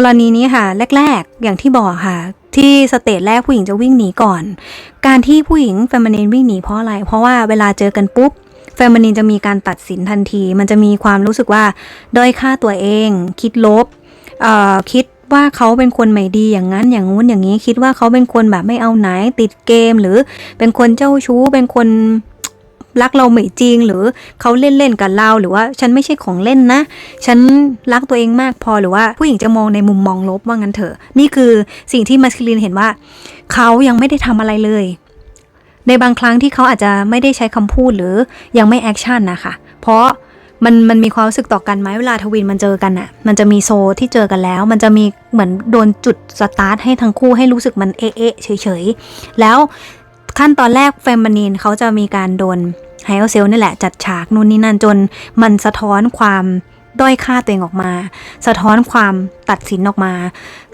กรณีนี้ค่ะ แรก ๆ อย่างที่บอกค่ะ ที่สเตจแรกผู้หญิงจะวิ่งหนีก่อน การที่ผู้หญิงเฟมินีนวิ่งหนีเพราะอะไร เพราะว่าเวลาเจอกันปุ๊บเฟมินีนจะมีการตัดสินทันที มันจะมีความรู้สึกว่าด้อยค่าตัวเอง คิดลบคิดว่าเขาเป็นคนไม่ดีอย่างนั้นอย่างงู้นอย่างนี้ คิดว่าเขาเป็นคนแบบไม่เอาไหนติดเกม หรือเป็นคนเจ้าชู้เป็นคน รักเราไม่จริง หรือเขาเล่นเล่นๆกับเราหรือว่าฉันไม่ใช่ของเล่นนะ ฉันรักตัวเองมากพอหรือว่าผู้หญิงจะมองในมุมมองลบว่างั้นเถอะ นี่คือสิ่งที่มัสคิลินเห็นว่า เขายังไม่ได้ทำอะไรเลย ในบางครั้งที่เขาอาจจะไม่ได้ใช้คำพูดหรือยังไม่แอคชั่นนะคะเพราะมันมันมีความรู้สึกต่อกันไหมเวลาทวินมันเจอกันอะ่ะมันจะมีโซที่เจอกันแล้ว มันจะมีเหมือนโดนจุดสตาร์ทให้ทั้งคู่ให้รู้สึกมันเอะเอะเฉยๆ แล้วขั้นตอนแรกแฟมบานีนเขาจะมีการโดน ไฮโอเซลนี่แหละจัดฉากนู่นนี่นั่นจนมันสะท้อนความด้อยค่าตัวเองออกมา สะท้อนความตัดสินออกมา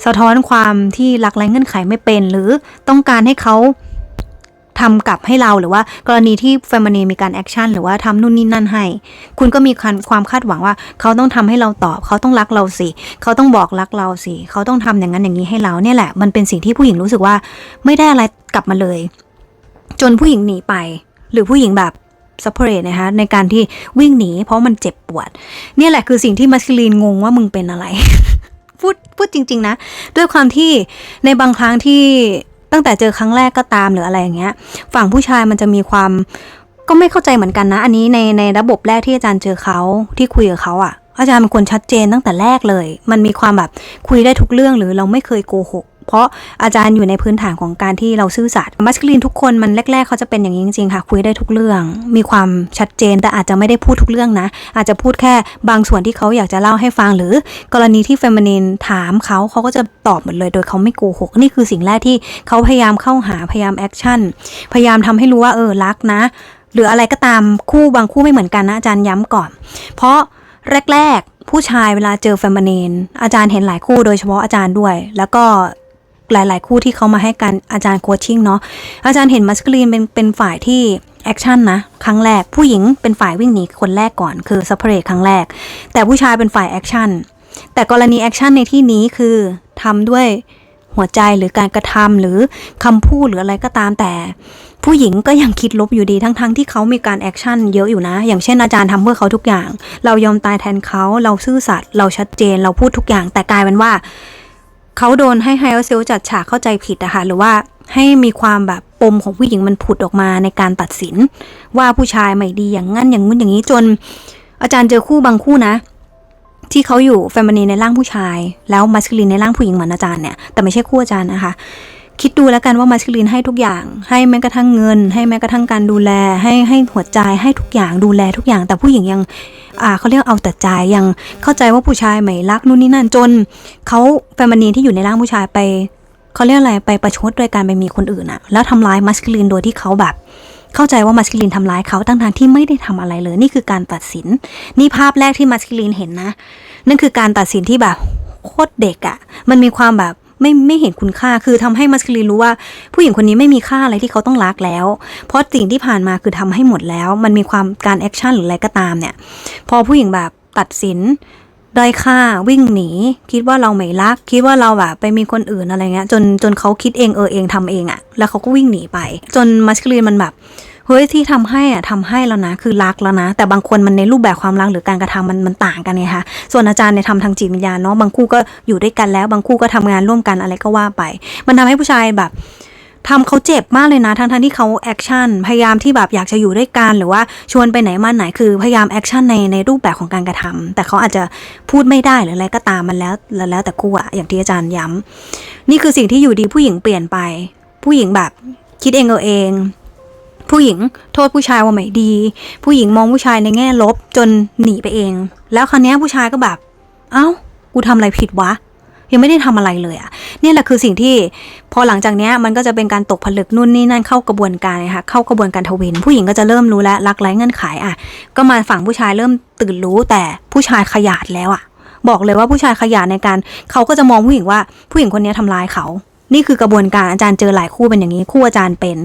สะท้อนความที่รักไร้เงื่อนไขไม่เป็น หรือต้องการให้เขาทำกลับให้เราหรือว่ากรณีที่แฟมินีมีการแอคชั่นหรือว่าทำนู่นนี่นั่นให้ คุณก็มีความความคาดหวังว่า เขาต้องทำให้เราตอบ เขาต้องรักเราสิ เขาต้องบอกรักเราสิ เขาต้องทำอย่างนั้นอย่างนี้ให้เราเนี่ยแหละ มันเป็นสิ่งที่ผู้หญิงรู้สึกว่า ไม่ได้อะไรกลับมาเลย จนผู้หญิงหนีไป หรือผู้หญิงแบบ ซัพพอร์ตนะคะในการที่วิ่งหนี เพราะมันเจ็บปวด เนี่ยแหละคือสิ่งที่มัสคิลีนงงว่ามึงเป็นอะไร พูดพูดจริง ๆ นะ ด้วยความที่ในบางครั้งที่ตั้งแต่เจอครั้งแรกก็ตามหรืออะไรอย่างเงี้ย ฝั่งผู้ชายมันจะมีความก็ไม่เข้าใจเหมือนกันนะ อันนี้ในในระบบแรกที่อาจารย์เจอเขาที่คุยกับเขาอะ่ะอาจารย์เป็นคนชัดเจนตั้งแต่แรกเลย มันมีความแบบคุยได้ทุกเรื่องหรือเราไม่เคยโกหก เพราะอาจารย์อยู่ในพื้นฐานของการที่เราซื่อสัตย์มัสคลินทุกคนมันแรก ๆ เขาจะเป็นอย่างนี้จริงๆค่ะ คุยได้ทุกเรื่อง มีความชัดเจนแต่อาจจะไม่ได้พูดทุกเรื่องนะ อาจจะพูดแค่บางส่วนที่เขาอยากจะเล่าให้ฟัง หรือกรณีที่เฟมินีนถามเขาเขาก็จะตอบหมดเลย โดยเขาไม่โกหกนี่คือสิ่งแรกที่เขาพยายามเข้าหาพยายามแอคชั่นพยายามทำให้รู้ว่าเออรักนะ หรืออะไรก็ตามคู่บางคู่ไม่เหมือนกันนะอาจารย์ย้ำก่อน เพราะแรก ๆ ผู้ชายเวลาเจอแฟมินีนอาจารย์เห็นหลายคู่โดยเฉพาะอาจารย์ด้วย แล้วก็ หลาย ๆ คู่ที่เขามาให้การอาจารย์โคชชิ่งเนาะอาจารย์เห็นมัสคลีนเป็นเป็นฝ่ายที่แอคชั่นนะ ครั้งแรกผู้หญิงเป็นฝ่ายวิ่งหนีคนแรกก่อนคือซัพเพรตครั้งแรก แต่ผู้ชายเป็นฝ่ายแอคชั่นแต่กรณีแอคชั่นในที่นี้คือทำด้วยหัวใจหรือการกระทำหรือคำพูดหรืออะไรก็ตามแต่ ผู้หญิงก็ยังคิดลบอยู่ดีทั้งๆทที่เขามีการแอคชั่นเยอะอยู่นะ อย่างเช่นอาจารย์ทำเพื่อเขาทุกอย่าง เรายอมตายแทนเขาเราซื่อสัตย์เราชัดเจนเราพูดทุกอย่าง แต่กลายเป็นว่า เขาโดนให้ไฮโอเซลจัดฉากเข้าใจผิดอะค่ะหรือว่าให้มีความแบบปมของผู้หญิงมันผุดออกมาในการตัดสิน ว่าผู้ชายไม่ดีอย่างงั้นอย่างงู้นอย่างนี้จน อาจารย์เจอคู่บางคู่นะ ที่เขาอยู่แฟมินีในร่างผู้ชาย แล้วมัสคิลินในร่างผู้หญิงเหมือนอาจารย์เนี่ยแต่ไม่ใช่คู่อาจารย์นะคะ คิดดูแล้วกันว่ามัสคิลินให้ทุกอย่าง ให้แม้กระทั่งเงิน ให้แม้กระทั่งการดูแล ให้ให้หัวใจให้ทุกอย่างดูแลทุกอย่าง แต่ผู้หญิงยังอ่าเขาเรียกเอาแต่ใจยังเข้าใจว่าผู้ชายไม่รักนู่นนี่นั่นจนเขาแฟมินีที่อยู่ในร่างผู้ชายไปเขาเรียกอะไรไปประชดโดยการไปมีคนอื่นอะแล้วทำร้ายมัสคิลินโดยที่เขาแบบ เข้าใจว่ามัสคิลินทำร้ายเขาตั้งทางที่ไม่ได้ทำอะไรเลย นี่คือการตัดสิน นี่ภาพแรกที่มัสคิลินเห็นนะ นั่นคือการตัดสินที่แบบโคตรเด็กอะมันมีความแบบ ไม่ไม่เห็นคุณค่า คือทำให้มัสคิลินรู้ว่า ผู้หญิงคนนี้ไม่มีค่าอะไรที่เขาต้องรักแล้ว เพราะสิ่งที่ผ่านมาคือทำให้หมดแล้ว มันมีความการแอคชั่นหรืออะไรก็ตามเนี่ย พอผู้หญิงแบบตัดสินด้อยค่าวิ่งหนี คิดว่าเราไม่รัก คิดว่าเราแบบไปมีคนอื่นอะไรเงี้ยจนจนเขาคิดเองเออเองทำเองอะแล้วเขาก็วิ่งหนีไป จนมัสคิลินมันแบบ เฮ้ยที่ทำให้อะทำให้แล้วนะคือรักแล้วนะ แต่บางคนมันในรูปแบบความรักหรือการกระทำมันมันต่างกันไงคะส่วนอาจารย์เนี่ยทำทางจิตวิญญาณเนาะบางคู่ก็อยู่ด้วยกันแล้วบางคู่ก็ทำงานร่วมกันอะไรก็ว่าไป มันทำให้ผู้ชายแบบทำเขาเจ็บมากเลยนะ ทั้งทที่เขาแอคชั่นพยายามที่แบบอยากจะอยู่ด้วยกันหรือว่าชวนไปไหนมาไหนคือพยายามแอคชั่นในในรูปแบบของการกระทำแต่เขาอาจจะพูดไม่ได้หรืออะไรก็ตามมันแล้วแล้วแต่คู่อะอย่างที่อาจารย์ย้ำนี่คือสิ่งที่อยู่ดีผู้หญิงเปลี่ยนไป ผู้หญิงแบบคิดเองเออเอง ผู้หญิงโทษผู้ชายว่าไม่ดี ผู้หญิงมองผู้ชายในแง่ลบจนหนีไปเอง แล้วครั้นี้ผู้ชายก็แบบ เอ้า กูทำอะไรผิดวะ ยังไม่ได้ทำอะไรเลยอะเนี่ยแหละคือสิ่งที่พอหลังจากเนี้ยมันก็จะเป็นการตกผลึกนู่นนี่นั่นเข้ากระบวนการนะคะเข้ากระบวนการทวิน ผู้หญิงก็จะเริ่มรู้แล้วรักไร้เงื่อนไขอะ ก็มาฝั่งผู้ชายเริ่มตื่นรู้แต่ผู้ชายขยาดแล้วอะบอกเลยว่าผู้ชายขยาดในการเขาก็จะมองผู้หญิงว่าผู้หญิงคนนี้ทำร้ายเขานี่คือกระบวนการอาจารย์เจอหลายคู่เป็นอย่างนี้คู่อาจารย์เป็น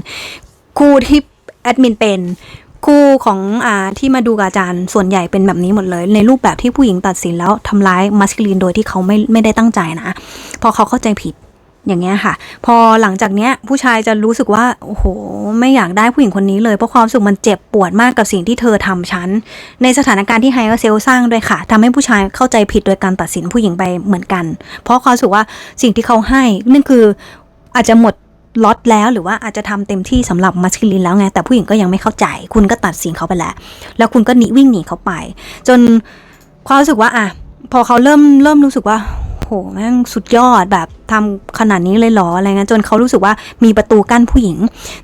คู่ที่แอดมินเป็นคู่ของอ่าที่มาดูกับอาจารย์ส่วนใหญ่เป็นแบบนี้หมดเลย ในรูปแบบที่ผู้หญิงตัดสินแล้วทำร้ายมัสคิลีนโดยที่เขาไม่ไม่ได้ตั้งใจนะ พอเขาเข้าใจผิดอย่างเงี้ยค่ะ พอหลังจากเนี้ยผู้ชายจะรู้สึกว่าโอ้โหไม่อยากได้ผู้หญิงคนนี้เลยเพราะความสึกมันเจ็บปวดมากกับสิ่งที่เธอทำฉัน ในสถานการณ์ที่ไฮเออร์เซลสร้างด้วยค่ะทำให้ผู้ชายเข้าใจผิดโดยการตัดสินผู้หญิงไปเหมือนกัน เพราะความสึกว่าสิ่งที่เขาให้นั่นคืออาจจะหมด ล็อตแล้วหรือว่าอาจจะทำเต็มที่สำหรับมัสคิลินแล้วไง แต่ผู้หญิงก็ยังไม่เข้าใจ คุณก็ตัดสินเขาไปแล้ว แล้วคุณก็หนีวิ่งหนีเขาไป จนความรู้สึกว่าอะพอเขาเริ่มเริ่มรู้สึกว่าโหแม่งสุดยอดแบบทำขนาดนี้เลยหรออะไรเงี้ยจนเขารู้สึกว่ามีประตูกั้นผู้หญิง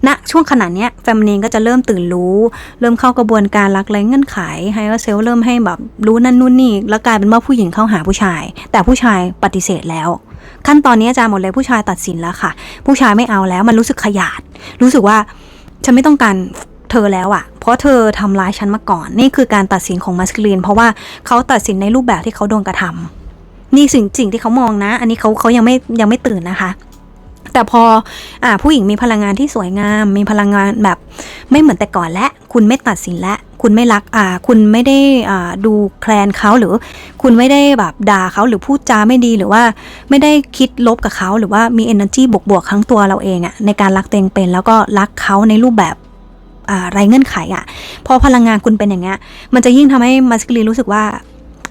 ณช่วงขนาดเนี้ยแฟมินีนก็จะเริ่มตื่นรู้ เริ่มเข้ากระบวนการรักไร้เงื่อนไขไฮเออร์เซลเริ่มให้แบบรู้นั่นนู่นนี่แล้วกลายเป็นว่าผู้หญิงเข้าหาผู้ชาย แต่ผู้ชายปฏิเสธแล้ว ขั้นตอนนี้อาจารย์หมดเลยผู้ชายตัดสินแล้วค่ะ ผู้ชายไม่เอาแล้วมันรู้สึกขยาด รู้สึกว่าฉันไม่ต้องการเธอแล้วอะเพราะเธอทำร้ายฉันมาก่อน นี่คือการตัดสินของมัสคลีน เพราะว่าเขาตัดสินในรูปแบบที่เขาโดนกระทำนี่สิ่งสิ่งที่เขามองนะ อันนี้เขาเขายังไม่ยังไม่ตื่นนะคะ แต่พออ่าผู้หญิงมีพลังงานที่สวยงาม มีพลังงานแบบไม่เหมือนแต่ก่อนและ คุณไม่ตัดสินและ คุณไม่รักอ่าคุณไม่ได้อ่าดูแคลนเขาหรือ คุณไม่ได้แบบด่าเขาหรือพูดจาไม่ดีหรือว่าไม่ได้คิดลบกับเขาหรือว่ามี energy บวกๆทั้งตัวเราเองอะในการรักตัวเองเป็น แล้วก็รักเขาในรูปแบบอ่าไรเงื่อนไขอะพอพลังงานคุณเป็นอย่างเงี้ย มันจะยิ่งทำให้มัสคิลีรู้สึกว่า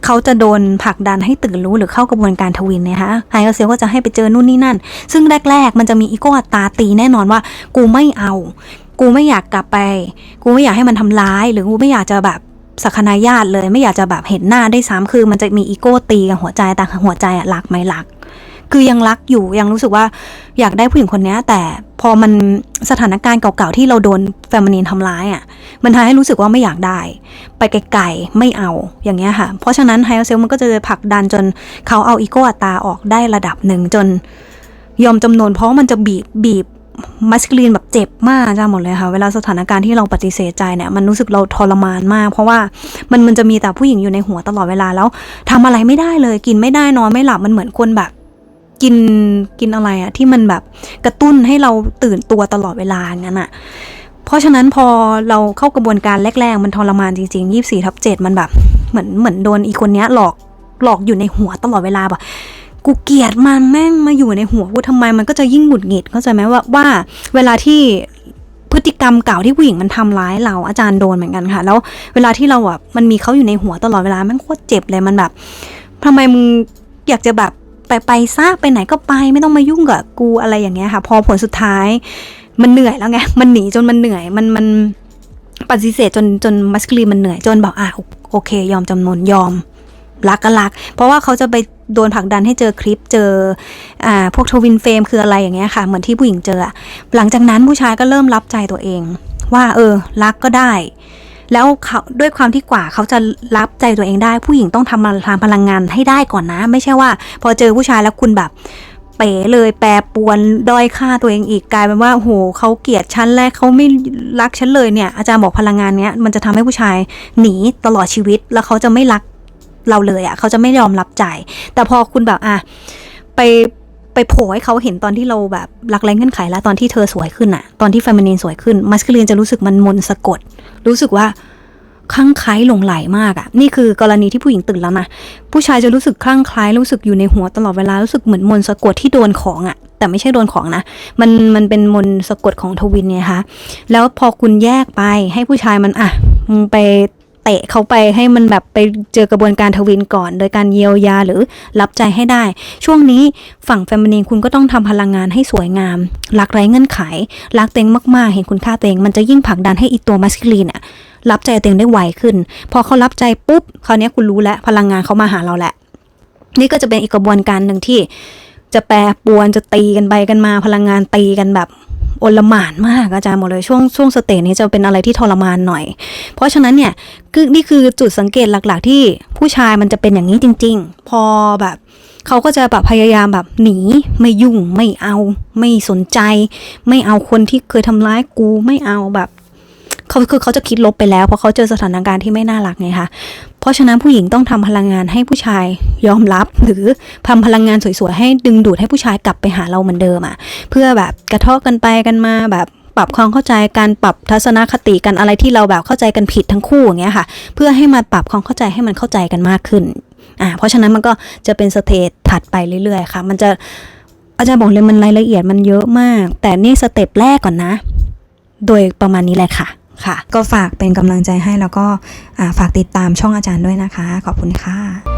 เขาจะโดนผลักดันให้ตื่นรู้หรือเข้ากระบวนการทวินนะคะไฮเออร์เซลก็จะให้ไปเจอนู่นนี่นั่น ซึ่งแรก ๆ มันจะมีอีโก้อัตตาตีแน่นอนว่า กูไม่เอา กูไม่อยากกลับไป กูไม่อยากให้มันทำร้าย หรือกูไม่อยากจะแบบสักนายญาติเลย ไม่อยากจะแบบเห็นหน้าได้ซ้ำคือ มันจะมีอีโก้ตีกับหัวใจแต่หัวใจอะรักไหมรัก คือยังรักอยู่ยังรู้สึกว่าอยากได้ผู้หญิงคนนี้แต่พอมันสถานการณ์เก่าๆที่เราโดนแฟมินีนทำร้ายอะ มันทำให้รู้สึกว่าไม่อยากได้ ไปไกลๆไม่เอาอย่างเงี้ยค่ะ เพราะฉะนั้นไฮเซลมันก็จะผลักดันจนเขาเอาอีโก้อัตตราออกได้ระดับหนึ่งจนยอมจำนวนเพราะมันจะบีบบีบ มัสคลีนแบบเจ็บมากจ้าหมดเลยค่ะ เวลาสถานการณ์ที่เราปฏิเสธใจเนี่ย มันรู้สึกเราทรมานมาก เพราะว่ามันมันจะมีแต่ผู้หญิงอยู่ในหัวตลอดเวลาแล้วทำอะไรไม่ได้เลย กินไม่ได้นอนไม่หลับมันเหมือนคนแบบกินกินอะไรอะที่มันแบบกระตุ้นให้เราตื่นตัวตลอดเวลางั้นอะเพราะฉะนั้นพอเราเข้ากระบวนการแรก ๆ มันทรมานจริงๆยี่สี่ทับเจ็ดมันแบบ เหมือนเหมือนโดนอีคนเนี้ยหลอกหลอกอยู่ในหัวตลอดเวลาแบบ กูเกลียดมันแม่งมาอยู่ในหัวกูทำไมมันก็จะยิ่งหงุดหงิดเข้าใจไหมว่าว่าเวลาที่พฤติกรรมเก่าที่ผู้หญิงมันทำร้ายเราอาจารย์โดนเหมือนกันค่ะ แล้วเวลาที่เราอะมันมีเขาอยู่ในหัวตลอดเวลาแม่งโคตรเจ็บเลยมันแบบทำไมมึงอยากจะแบบไปไปซะไปไหนก็ไปไม่ต้องมายุ่งกับกูอะไรอย่างเงี้ยค่ะ พอผลสุดท้าย มันเหนื่อยแล้วไงมันหนีจนมันเหนื่อยมันมันปฏิเสธจนจนมัสคลีมันเหนื่อยจนบอกอะโอเค ยอมจำนนยอม รักก็รัก เพราะว่าเขาจะไปโดนผลักดันให้เจอคลิปเจออ่าพวกทวินเฟรมคืออะไรอย่างเงี้ยค่ะ เหมือนที่ผู้หญิงเจอ หลังจากนั้นผู้ชายก็เริ่มรับใจตัวเอง ว่าเออ รักก็ได้ แล้วเขาด้วยความที่กว่าเขาจะรับใจตัวเองได้ ผู้หญิงต้องทำทางพลังงานให้ได้ก่อนนะ ไม่ใช่ว่า พอเจอผู้ชายแล้วคุณแบบเป๋เลยแปรปวนด้อยค่าตัวเองอีกกลายเป็นว่าโหเขาเกลียดฉันและเขาไม่รักฉันเลยเนี่ยอาจารย์บอกพลังงานเนี้ยมันจะทำให้ผู้ชายหนีตลอดชีวิต แล้วเขาจะไม่รัก เราเลยอะ่ะเขาจะไม่ยอมรับใจแต่พอคุณแบบอะไปไปโผล่ให้เขาเห็นตอนที่เราแบบรักแรงเงื่อนไขแล้วตอนที่เธอสวยขึ้นอะ่ะตอนที่แฟมินีนสวยขึ้นมัสคิลีนจะรู้สึกมันมนสะกด รู้สึกว่าคลั่งไคล้หลงไหลมากอะ่ะนี่คือกรณีที่ผู้หญิงตื่นแล้วนะผู้ชายจะรู้สึกคลั่งไคล้รู้สึกอยู่ในหัวตลอดเวลารู้สึกเหมือนมนสะกดที่โดนของอะ่ะแต่ไม่ใช่โดนของนะ มันมันเป็นมนสะกดของทวินเนี่ยคะแล้วพอคุณแยกไปให้ผู้ชายมันอะมึงไป เตะเขาไปให้มันแบบไปเจอกระบวนการทวินก่อน โดยการเยียวยาหรือรับใจให้ได้ ช่วงนี้ฝั่งแฟมินีนคุณก็ต้องทำพลังงานให้สวยงาม รักไร้เงื่อนไข รักเต็งมากๆ เห็นคุณค่าเต็งมันจะยิ่งผลักดันให้อีตัวมัสคิลีนอะรับใจเต็งได้ไวขึ้น พอเขารับใจปุ๊บคราวนี้คุณรู้แล้วพลังงานเขามาหาเราแหละ นี่ก็จะเป็นอีกกระบวนการหนึ่งที่ จะแปรปวนจะตีกันไปกันมา พลังงานตีกันแบบโอลหมานมากอาจารย์หมดเลยช่วงช่วงสเตจนี้จะเป็นอะไรที่ทรมานหน่อย เพราะฉะนั้นเนี่ย คือนี่คือจุดสังเกตหลัก ๆ ที่ผู้ชายมันจะเป็นอย่างนี้จริง ๆ พอแบบเขาก็จะแบบพยายามแบบหนีไม่ยุ่งไม่เอา ไม่สนใจ ไม่เอาคนที่เคยทำร้ายกูไม่เอาแบบเขาคือเขาจะคิดลบไปแล้วเพราะเขาเจอสถานการณ์ที่ไม่น่ารักไงคะเพราะฉะนั้นผู้หญิงต้องทำพลังงานให้ผู้ชายยอมรับ หรือทำพลังงานสวยๆให้ดึงดูดให้ผู้ชายกลับไปหาเราเหมือนเดิมอะ่ะ เพื่อแบบกระทาะกันไปกันมาแบบ ปรับความเข้าใจการปรับทัศนคติกันอะไรที่เราแบบเข้าใจกันผิดทั้งคู่อย่างเงี้ยค่ะ เพื่อให้มาปรับความเข้าใจให้มันเข้าใจกันมากขึ้นอ่าเพราะฉะนั้นมันก็จะเป็นสเตจถัดไปเรื่อยๆค่ะ มันจะอาจารย์บอกเลยมันรายละเอียดมันเยอะมาก แต่นี่สเต็ปแรกก่อนนะ โดยประมาณนี้แหละค่ะค่ะ ก็ฝากเป็นกำลังใจให้แล้วก็ฝากติดตามช่องอาจารย์ด้วยนะคะ ขอบคุณค่ะ